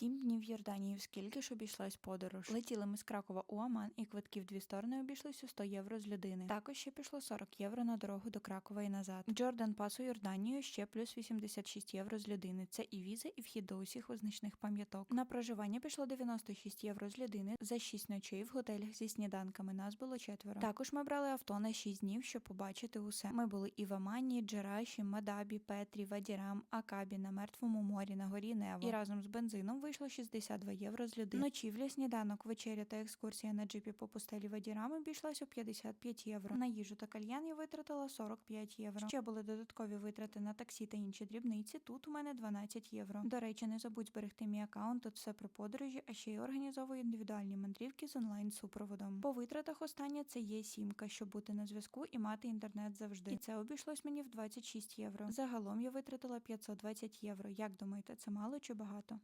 Сім днів Йорданії, скільки ж обійшлась подорож. Летіли ми з Кракова у Аман, і квитки в дві сторони обійшлись у 100 євро з людини. Також ще пішло 40 євро на дорогу до Кракова і назад. Джордан Пас у Йорданію ще плюс 86 євро з людини. Це і віза, і вхід до усіх визначних пам'яток. На проживання пішло 96 євро з людини за 6 ночей в готелях зі сніданками. Нас було четверо. Також ми брали авто на 6 днів, щоб побачити усе. Ми були і в Амані, Джераші, Мадабі, Петрі, Вадірам, Акабі на мертвому морі на горі Нево. І разом з бензином вийшло 62 євро з людини. Ночівля, сніданок, вечеря та екскурсія на джипі по пустелі Вадірам обійшлась у 55 євро. На їжу та кальян я витратила 45 євро. Ще були додаткові витрати на таксі та інші дрібниці. Тут у мене 12 євро. До речі, не забудь зберегти мій аккаунт. Тут все про подорожі, а ще й організовую індивідуальні мандрівки з онлайн супроводом. По витратах остання це є сімка, щоб бути на зв'язку і мати інтернет завжди. І це обійшлось мені в 26 євро. Загалом я витратила 520 євро. Як думаєте, це мало чи багато?